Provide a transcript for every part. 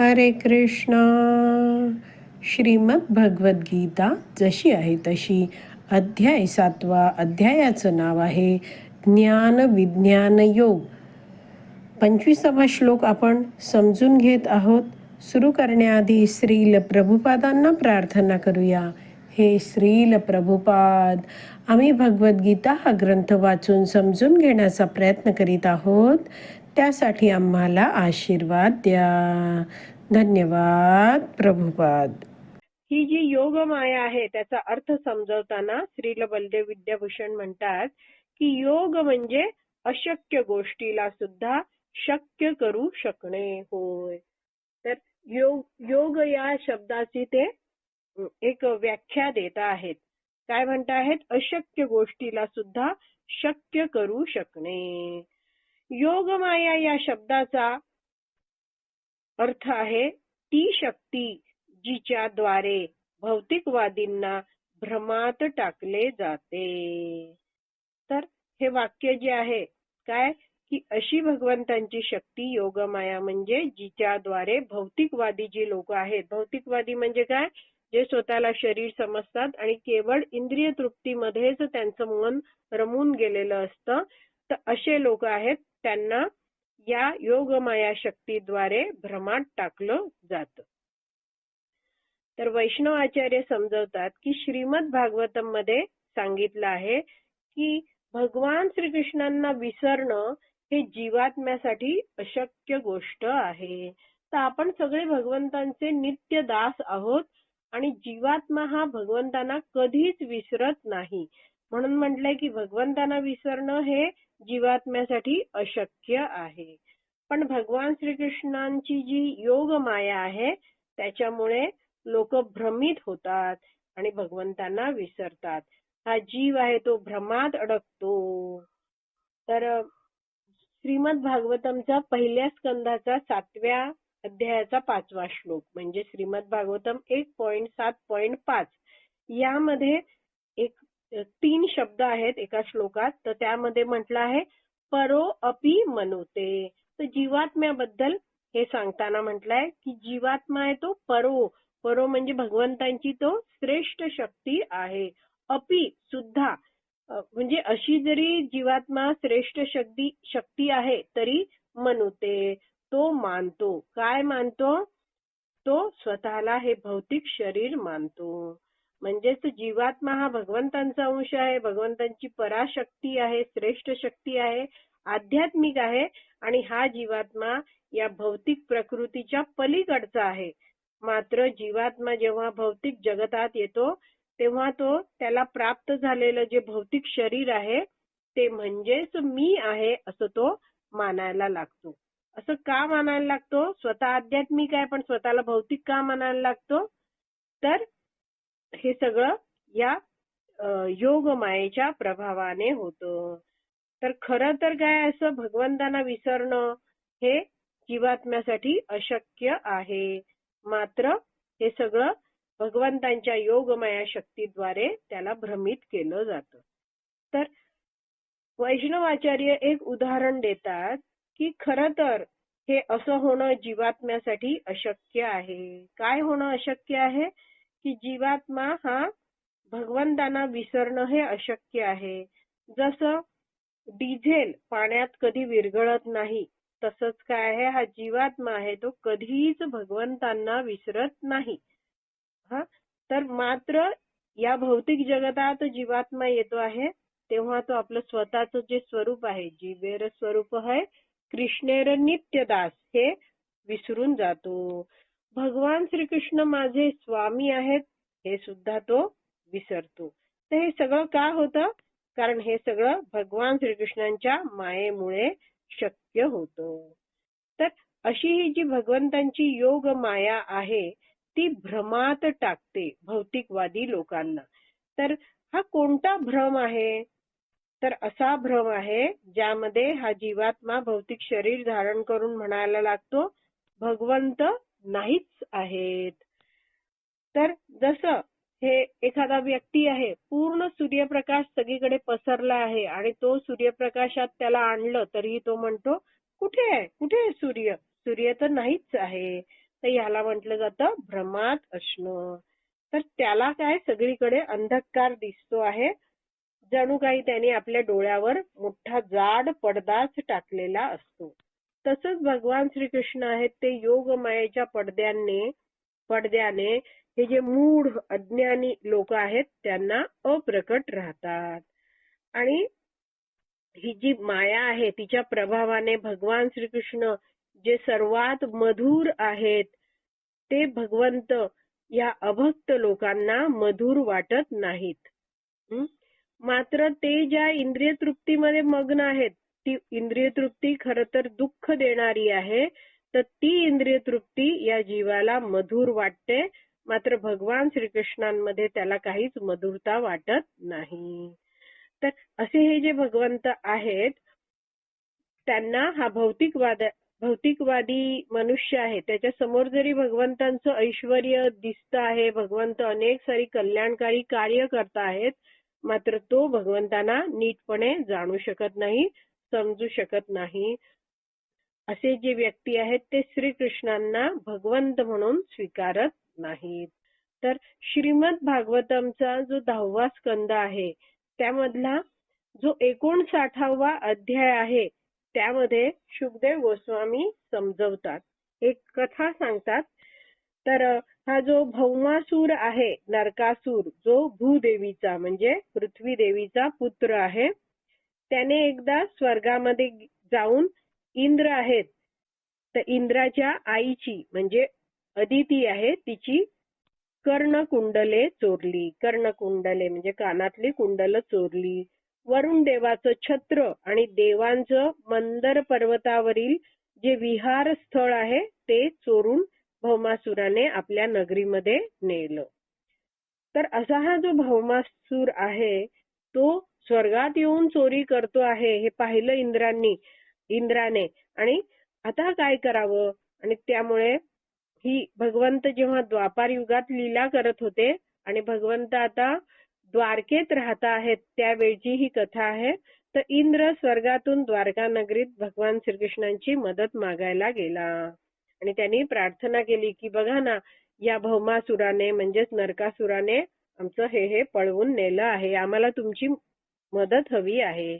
हरे कृष्णा। श्रीमद भगवद्गीता जशी आहे तशी अध्याय सातवा अध्यायाचं नाव आहे ज्ञान विज्ञान योग. पंचवीसावा श्लोक आपण समजून घेत आहोत. सुरू करण्याआधी श्रील प्रभुपादांना प्रार्थना करूया. हे श्रील प्रभुपाद आम्ही भगवद्गीता हा ग्रंथ वाचून समजून घेण्याचा प्रयत्न करीत आहोत. त्यासाठी आम्हाला आशीर्वाद द्या. धन्यवाद प्रभुपाद. ही जी योग माया आहे त्याचा अर्थ समजवताना श्रील बलदेव विद्याभूषण म्हणतात की योग म्हणजे अशक्य गोष्टीला सुद्धा शक्य करू शकणे होय. तर योग योग या शब्दाची ते एक व्याख्या देत आहेत. काय म्हणत आहेत? अशक्य गोष्टीला सुद्धा शक्य करू शकणे. योग माया या शब्दाचा अर्थ आहे ती शक्ती जिच्याद्वारे भौतिकवादींना भ्रमात टाकले जाते. तर हे वाक्य जे आहे काय? की अशी भगवंतांची शक्ती योगमाया म्हणजे जिच्याद्वारे भौतिकवादी जी लोक आहेत भौतिकवादी म्हणजे काय? जे स्वतःला शरीर समजतात आणि केवळ इंद्रिय तृप्तीमध्येच त्यांचं मन रमून गेलेलं असतं. तर असे लोक आहेत त्यांना या योगमाया शक्तीद्वारे भ्रमात टाकलं जातं. तर वैष्णव आचार्य समजवतात की श्रीमद भागवतममध्ये सांगितलं आहे की भगवान श्रीकृष्णांना विसरणं हे जीवात्म्यासाठी अशक्य गोष्ट आहे. तर आपण सगळे भगवंतांचे नित्य दास आहोत आणि जीवात्मा हा भगवंतांना कधीच विसरत नाही. म्हणून म्हटलंय की भगवंतांना विसरणं हे जीवात्म्यासाठी अशक्य आहे. पण भगवान श्रीकृष्णांची जी योग माया आहे त्याच्यामुळे लोक भ्रमित होतात आणि भगवंतांना विसरतात. हा जीव आहे तो भ्रमात अडकतो. तर श्रीमद भागवतमचा पहिल्या स्कंधाचा सातव्या अध्यायाचा पाचवा श्लोक म्हणजे श्रीमद भागवतम एक पॉइंट सात पॉइंट पाच यामध्ये एक तीन शब्द आहेत एका श्लोकात. तर त्यामध्ये म्हटलं आहे परो अपि मनुते. तर जीवात्म्याबद्दल हे सांगताना म्हटलंय की जीवात्मा आहे तो परो. परो म्हणजे भगवंतांची तो श्रेष्ठ शक्ती आहे. अपि सुद्धा म्हणजे अशी जरी जीवात्मा श्रेष्ठ शक्ती शक्ती आहे तरी मनुते तो मानतो. काय मानतो? तो स्वतःला हे भौतिक शरीर मानतो. म्हणजेच जीवात्मा हा भगवंतांचा अंश आहे भगवंतांची पराशक्ती आहे श्रेष्ठ शक्ती आहे आध्यात्मिक आहे आणि हा जीवात्मा या भौतिक प्रकृतीच्या पलीकडचा आहे. मात्र जीवात्मा जेव्हा भौतिक जगतात येतो तेव्हा तो त्याला प्राप्त झालेलं जे भौतिक शरीर आहे ते म्हणजेच मी आहे असं तो मानायला लागतो. असं का मानायला लागतो? स्वतः आध्यात्मिक आहे पण स्वतःला भौतिक का मानायला लागतो? तर हे सगळं या योग मायेच्या प्रभावाने होतं. तर खरं तर काय असं भगवंतांना विसरणं हे जीवात्म्यासाठी अशक्य आहे. मात्र हे सगळं भगवंतांच्या योगमाया शक्तीद्वारे त्याला भ्रमित केलं जातं. तर वैष्णवाचार्य एक उदाहरण देतात की खरं तर हे असं होणं जीवात्म्यासाठी अशक्य आहे. काय होणं अशक्य आहे? की जीवात्मा हा भगवंतांना विसरणं हे अशक्य आहे. जसं डिझेल पाण्यात कधी विरघळत नाही तसंच काय आहे? हा जीवात्मा आहे तो कधीच भगवंतांना विसरत नाही. हा? तर मात्र या भौतिक जगतात जीवात्मा येतो आहे तेव्हा तो आपलं स्वतःच जे स्वरूप आहे जीवेर स्वरूप आहे कृष्णेर नित्यदास हे विसरून जातो. भगवान श्रीकृष्ण माझे स्वामी आहेत हे सुद्धा तो विसरतो. तर हे सगळं का होतं? कारण हे सगळं भगवान श्रीकृष्णांच्या मायेमुळे शक्य होतं. तर अशी ही जी भगवंतांची योग माया आहे ती भ्रमात टाकते भौतिकवादी लोकांना. तर हा कोणता भ्रम आहे? तर असा भ्रम आहे ज्यामध्ये हा जीवात्मा भौतिक शरीर धारण करून म्हणायला लागतो भगवंत नाहीच आहेत. तर जसं हे एखादा व्यक्ती आहे पूर्ण सूर्यप्रकाश सगळीकडे पसरला आहे आणि तो सूर्यप्रकाशात त्याला आणलं तरीही तो म्हणतो कुठे आहे? कुठे आहे सूर्य? सूर्य तर नाहीच आहे. तर ह्याला म्हटलं जातं भ्रमात असणं तर त्याला काय सगळीकडे अंधकार दिसतो आहे. जणू काही त्याने आपल्या डोळ्यावर मोठा जाड पडदाच टाकलेला असतो. तसंच भगवान श्रीकृष्ण आहेत ते योगमायेच्या पडद्याने पडद्याने हे जे मूढ अज्ञानी लोक आहेत त्यांना अप्रकट राहतात. आणि ही जी माया आहे तिच्या प्रभावाने भगवान श्रीकृष्ण जे सर्वात मधुर आहेत ते भगवंत या अभक्त लोकांना मधुर वाटत नाहीत. मात्र ते ज्या इंद्रिय तृप्तीमध्ये मग्न आहेत ती इंद्रिय तृप्ती खर तर दुःख देणारी आहे तर ती इंद्रिय तृप्ती या जीवाला मधुर वाटते. मात्र भगवान श्रीकृष्णांमध्ये त्याला काहीच मधुरता वाटत नाही. तर असे हे जे भगवंत आहेत त्यांना हा भौतिकवाद भौतिकवादी मनुष्य आहे. त्याच्यासमोर जरी भगवंतांचं ऐश्वर दिसत आहे भगवंत अनेक सारी कल्याणकारी कार्य करत आहेत मात्र तो भगवंतांना नीटपणे जाणू शकत नाही. समजू शकत नाही. असे जे व्यक्ती आहेत ते श्रीकृष्णांना भगवंत म्हणून स्वीकारत नाहीत. तर श्रीमद भागवतमचा जो दहावा स्कंद आहे त्यामधला जो एकोणसाठावा अध्याय आहे त्यामध्ये शुभदेव गोस्वामी समजवतात. एक कथा सांगतात. तर हा जो भौमासूर आहे नरकासूर जो भूदेवीचा म्हणजे पृथ्वी देवीचा पुत्र आहे त्याने एकदा स्वर्गामध्ये जाऊन इंद्र आहेत. तर इंद्राच्या आईची म्हणजे अदिती आहे तिची कर्णकुंडले चोरली. कर्णकुंडले म्हणजे कानातली कुंडल चोरली. वरुण देवाचं छत्र आणि देवांचं मंदर पर्वतावरील जे विहार स्थळ आहे ते चोरून भौमासुराने आपल्या नगरीमध्ये नेलं. तर असा हा जो भौमासूर आहे तो स्वर्गात येऊन चोरी करतो आहे हे पाहिलं इंद्रांनी इंद्राने. आणि आता काय करावं? आणि त्यामुळे ही भगवंत जेव्हा द्वापार युगात लीला करत होते आणि भगवंत आता द्वारकेत राहत आहेत त्यावेळची ही कथा आहे. तर इंद्र स्वर्गातून द्वारका नगरीत भगवान श्रीकृष्णांची मदत मागायला गेला. आणि त्यांनी प्रार्थना केली की बघा ना या भौमासुराने म्हणजेच नरकासुराने आमचं हे हे पळवून नेलं आहे. आम्हाला तुमची मदत हवी आहे.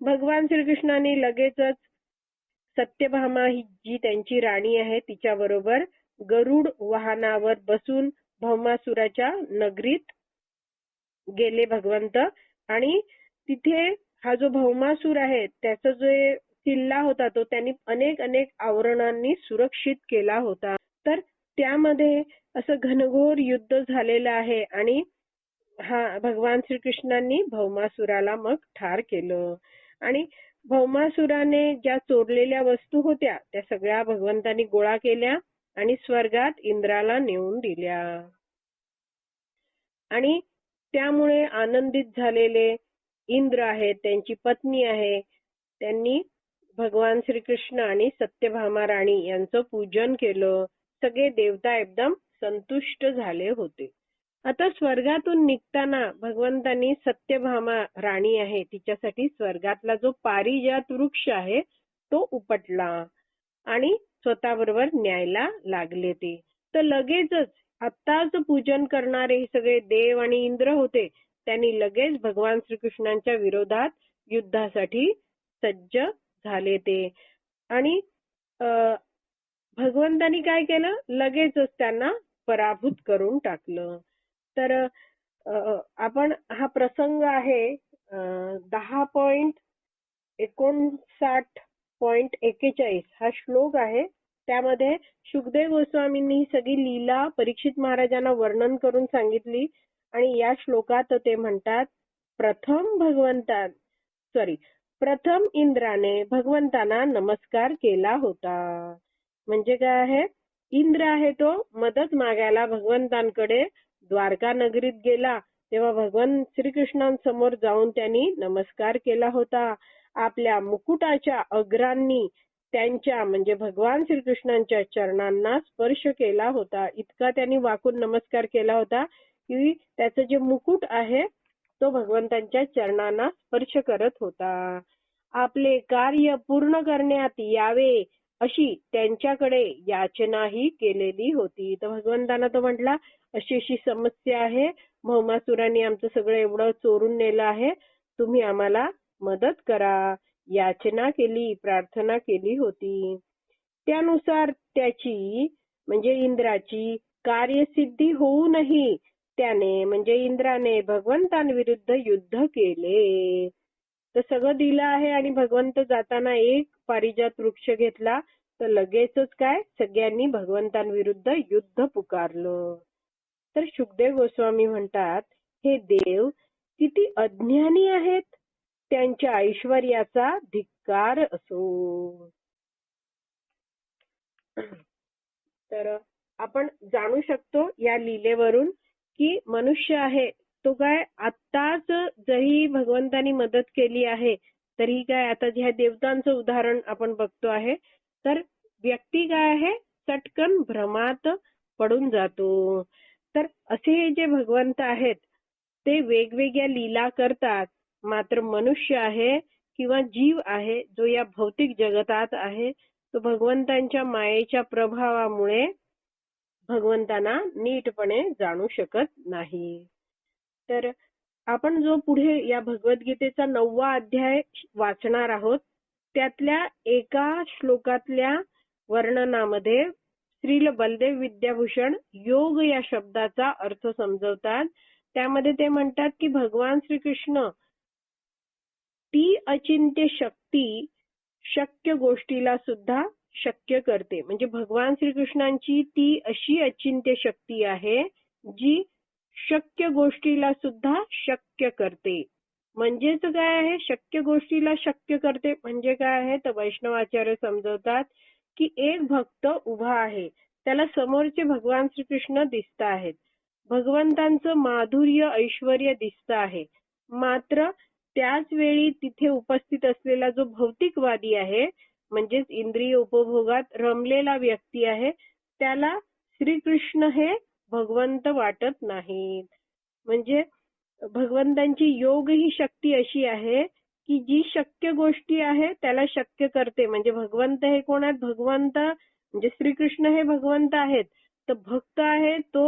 भगवान श्रीकृष्णाने लगेचच सत्यभामा ही जी त्यांची राणी आहे तिच्या बरोबर गरुड वाहनावर बसून भौमासुराच्या नगरीत गेले भगवंत. आणि तिथे हा जो भौमासूर आहे त्याचा जो किल्ला होता तो त्यांनी अनेक अनेक आवरणांनी सुरक्षित केला होता. तर त्यामध्ये असं घनघोर युद्ध झालेलं आहे आणि हा भगवान श्रीकृष्णांनी भौमासुराला मग ठार केलं. आणि भौमासुराने ज्या चोरलेल्या वस्तू होत्या त्या सगळ्या भगवंतांनी गोळा केल्या आणि स्वर्गात इंद्राला नेऊन दिल्या. आणि त्यामुळे आनंदित झालेले इंद्र आहेत त्यांची पत्नी आहे त्यांनी भगवान श्रीकृष्ण आणि सत्यभामा राणी यांचं पूजन केलं. सगळे देवता एकदम संतुष्ट झाले होते. आता स्वर्गातून निघताना भगवंतांनी सत्यभामा राणी आहे. तिच्यासाठी स्वर्गातला जो पारिजात वृक्ष आहे तो उपटला आणि स्वतःबरोबर न्यायला लागले ते. तर लगेचच आत्ताच पूजन करणारे हे सगळे देव आणि इंद्र होते. त्यांनी लगेच भगवान श्रीकृष्णांच्या विरोधात युद्धासाठी सज्ज झाले ते. आणि भगवंतांनी काय केलं? लगेचच त्यांना पराभूत करून टाकलं. तर आपण हा प्रसंग आहे दहा पॉइंट एकोणसाठ पॉइंट एकेचाळीस हा श्लोक आहे. त्यामध्ये सुखदेव गोस्वामींनी ही सगळी लीला परीक्षित महाराजांना वर्णन करून सांगितली आणि या श्लोकात ते म्हणतात प्रथम भगवंता सॉरी प्रथम इंद्राने भगवंतांना नमस्कार केला होता. म्हणजे काय आहे? इंद्र आहे तो मदत मागायला भगवंतांकडे द्वारका नगरीत गेला तेव्हा भगवान श्रीकृष्णांसमोर जाऊन त्यांनी नमस्कार केला होता. आपल्या मुकुटाच्या अग्रांनी त्यांच्या म्हणजे भगवान श्रीकृष्णांच्या चरणांना स्पर्श केला होता. इतका त्यांनी वाकून नमस्कार केला होता की त्याचं जे मुकुट आहे तो भगवंतांच्या चरणांना स्पर्श करत होता. आपले कार्य पूर्ण करण्यात यावे. अशी त्यांच्याकडे याचनाही केलेली होती. तर भगवंतांना तो म्हटला अशी अशी समस्या आहे. भौमासुराने आमचं सगळं एवढं चोरून नेलं आहे. तुम्ही आम्हाला मदत करा. याचना केली प्रार्थना केली होती. त्यानुसार त्याची म्हणजे इंद्राची कार्यसिद्धी होऊनही त्याने म्हणजे इंद्राने भगवंतांविरुद्ध युद्ध केले. तर सगळं दिलं आहे आणि भगवंत जाताना एक पारिजात वृक्ष घेतला. तर लगेचच काय? सगळ्यांनी भगवंतांविरुद्ध युद्ध पुकारलं. तर सुखदेव गोस्वामी म्हणतात हे देव किती अज्ञानी आहेत. त्यांच्या ऐश्वर्याचा धिक्कार असो. तर आपण जाणू शकतो या लीलेवरून की मनुष्य आहे. तो काय आत्ताच जरी भगवंतानी मदत केली आहे तरी काय आता ह्या देवतांचं उदाहरण आपण बघतो आहे तर व्यक्ती काय आहे? चटकन भ्रमात पडून जातो. तर असे जे भगवंत आहेत ते वेगवेगळ्या लीला करतात. मात्र मनुष्य आहे किंवा जीव आहे जो या भौतिक जगतात आहे तो भगवंतांच्या मायेच्या प्रभावामुळे भगवंतांना नीटपणे जाणू शकत नाही. तर आपण जो पुढे या भगवद्गीतेचा नववा अध्याय वाचणार आहोत त्यातल्या एका श्लोकातल्या वर्णनामध्ये श्रील बलदेव विद्याभूषण योग या शब्दाचा अर्थ समजवतात. त्यामध्ये ते म्हणतात की भगवान श्रीकृष्ण ती अचिंत्य शक्ती शक्य गोष्टीला सुद्धा शक्य करते. म्हणजे भगवान श्रीकृष्णांची ती अशी अचिंत्य शक्ती आहे जी शक्य गोष्टीला सुद्धा शक्य करते. म्हणजेच काय आहे? शक्य गोष्टीला शक्य करते म्हणजे काय आहे? तर वैष्णवाचार्य समजवतात की एक भक्त उभा आहे. त्याला समोरचे भगवान श्रीकृष्ण दिसत आहेत. भगवंतांचं माधुर्य ऐश्वर दिसत आहे. मात्र त्याच वेळी तिथे उपस्थित असलेला जो भौतिकवादी आहे म्हणजेच इंद्रिय उपभोगात रमलेला व्यक्ती आहे त्याला श्रीकृष्ण हे भगवंत वाटत नाहीत. म्हणजे भगवंतांची योग ही शक्ती अशी आहे की जी शक्य गोष्टी आहे त्याला शक्य करते. म्हणजे भगवंत हे कोण आहेत भगवंत म्हणजे श्रीकृष्ण हे भगवंत आहेत. तर भक्त आहे तो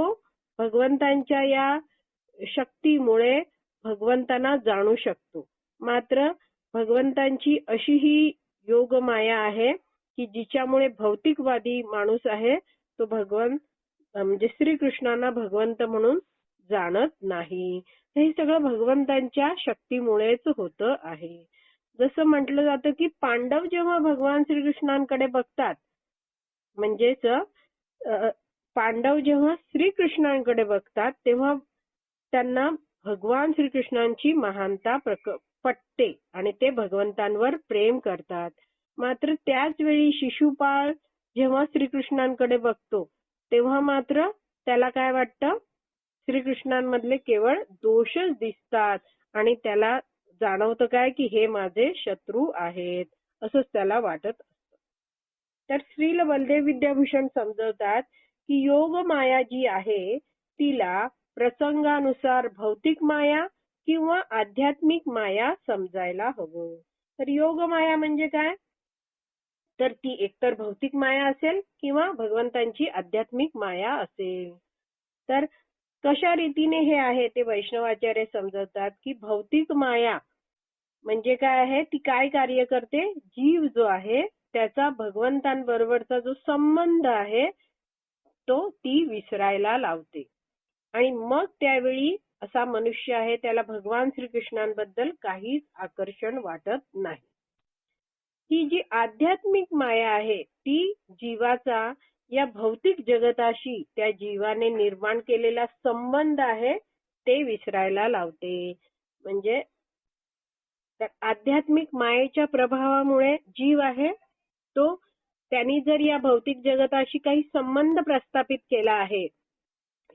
भगवंतांच्या या शक्तीमुळे भगवंतांना जाणू शकतो. मात्र भगवंतांची अशी ही योग माया आहे की जिच्यामुळे भौतिकवादी माणूस आहे तो भगवंत म्हणजे श्रीकृष्णांना भगवंत म्हणून जाणत नाही. हे सगळं भगवंतांच्या शक्तीमुळेच होत आहे. जसं म्हटलं जातं की पांडव जेव्हा भगवान श्रीकृष्णांकडे बघतात म्हणजेच पांडव जेव्हा श्रीकृष्णांकडे बघतात तेव्हा त्यांना भगवान श्रीकृष्णांची महानता पटते आणि ते भगवंतांवर प्रेम करतात. मात्र त्याच वेळी शिशुपाळ जेव्हा श्रीकृष्णांकडे बघतो तेव्हा मात्र त्याला काय वाटतं? श्रीकृष्णांमधले केवळ दोषच दिसतात. आणि त्याला जाणवतं काय? की हे माझे शत्रू आहेत. असंच त्याला वाटत असतं. तर श्रील बलदेव विद्याभूषण समजवतात की योग माया जी आहे तिला प्रसंगानुसार भौतिक माया किंवा आध्यात्मिक माया समजायला हवं. तर योग माया म्हणजे काय? तर ती एकतर भौतिक माया असेल किंवा भगवंतांची आध्यात्मिक माया असेल. तर कशा रीतीने हे आहे ते वैष्णवाचार्य समजवतात की भौतिक माया म्हणजे काय आहे? ती काय कार्य करते? जीव जो आहे त्याचा भगवंतांबरोबरचा जो संबंध आहे तो ती विसरायला लावते. आणि मग त्यावेळी असा मनुष्य आहे त्याला भगवान श्रीकृष्णांबद्दल काहीच आकर्षण वाटत नाही. ही जी आध्यात्मिक माया आहे ती जीवाचा या भौतिक जगताशी त्या जीवाने निर्माण केलेला संबंध आहे ते विसरायला लावते. म्हणजे आध्यात्मिक मायेच्या प्रभावामुळे जीव आहे तो त्यांनी जर या भौतिक जगताशी काही संबंध प्रस्थापित केला आहे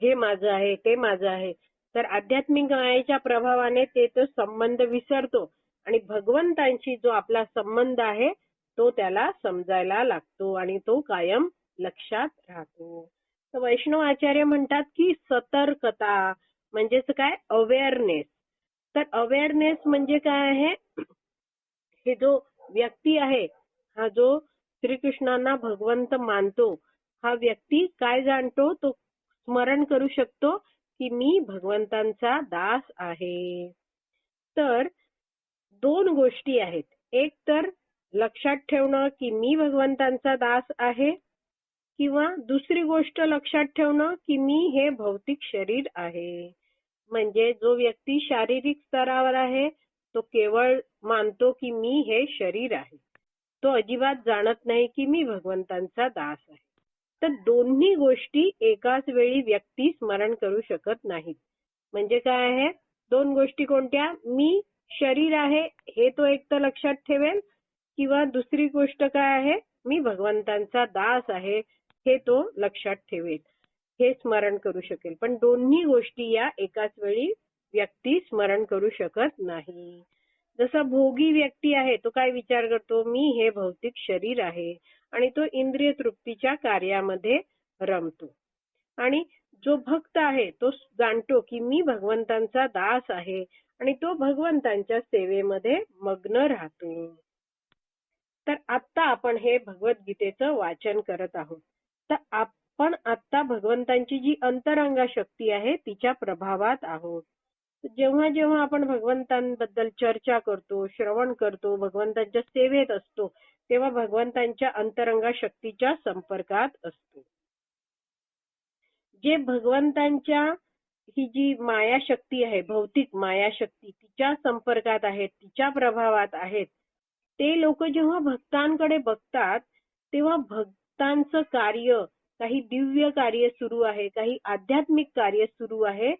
हे माझं आहे ते माझं आहे तर आध्यात्मिक मायेच्या प्रभावाने ते तो संबंध विसरतो. आणि भगवंतांशी जो आपला संबंध आहे तो त्याला समजायला लागतो आणि तो कायम लक्षात राहतो. तर वैष्णव आचार्य म्हणतात की सतर्कता म्हणजेच काय? अवेअरनेस तर अवेअरनेस म्हणजे काय आहे? हे जो व्यक्ती आहे हा जो श्रीकृष्णांना भगवंत मानतो हा व्यक्ती काय जाणतो? तो स्मरण करू शकतो की मी भगवंतांचा दास आहे. तर दोन गोष्टी आहेत. एक तर लक्षात ठेवणं की मी भगवंतांचा दास आहे किंवा दुसरी गोष्ट लक्षात ठेवणं की मी हे भौतिक शरीर आहे. म्हणजे जो व्यक्ती शारीरिक स्तरावर आहे तो केवळ मानतो की मी हे शरीर आहे. तो अजिबात जाणत नाही की मी भगवंतांचा दास आहे. तर दोन्ही गोष्टी एकाच वेळी व्यक्ती स्मरण करू शकत नाहीत. म्हणजे काय आहे? दोन गोष्टी कोणत्या? मी शरीर आहे हे तो एक तर लक्षात ठेवेल. किंवा दुसरी गोष्ट काय आहे मी भगवंतांचा दास आहे हे तो लक्षात ठेवेल. हे स्मरण करू शकेल. पण दोन्ही गोष्टी या एकाच वेळी व्यक्ती स्मरण करू शकत नाही. जसा भोगी व्यक्ती आहे तो काय विचार करतो मी हे भौतिक शरीर आहे आणि तो इंद्रिय तृप्तीच्या कार्यामध्ये रमतो. आणि जो भक्त आहे तो जाणतो की मी भगवंतांचा दास आहे आणि तो भगवंतांच्या सेवेमध्ये मग्न राहतो. तर आता आपण हे भगवद्गीतेचं वाचन करत आहोत. तर आपण आता भगवंतांची जी अंतरंगा शक्ती आहे तिच्या प्रभावात आहोत. जेव्हा जेव्हा आपण भगवंतांबद्दल चर्चा करतो श्रवण करतो भगवंतांच्या सेवेत असतो तेव्हा भगवंतांच्या अंतरंगा शक्तीच्या संपर्कात असतो. जे भगवंतांच्या ही जी माया शक्ती आहे भौतिक माया शक्ती तिच्या संपर्कात आहेत तिच्या प्रभावात आहेत ते लोक जेव्हा भक्तांकडे बघतात तेव्हा भक्तांचं कार्य काही दिव्य कार्य सुरू आहे काही आध्यात्मिक कार्य सुरू आहे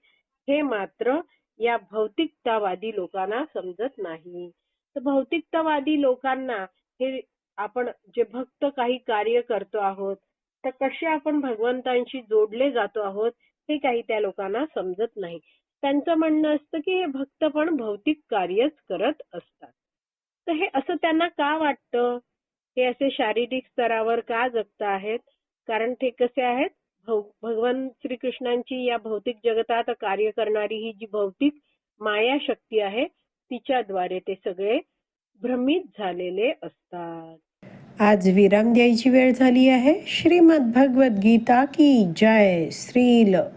हे मात्र या भौतिकतावादी लोकांना समजत नाही. तर भौतिकतावादी लोकांना हे आपण जे भक्त काही कार्य करतो आहोत तर कसे आपण भगवंतांशी जोडले जातो आहोत हे काही त्या लोकांना समजत नाही. त्यांचं म्हणणं असतं की हे भक्त पण भौतिक कार्यच करत असतात. तर हे असं त्यांना का वाटतं? हे असे शारीरिक स्तरावर का जगत आहेत? कारण ते कसे आहेत? भौ- भगवान श्रीकृष्णांची या भौतिक जगतात कार्य करणारी ही जी भौतिक माया शक्ती आहे तिच्याद्वारे ते सगळे भ्रमित झालेले असतात. आज विराम द्यायची वेळ झाली आहे. श्रीमद भगवत गीता की जय श्रील.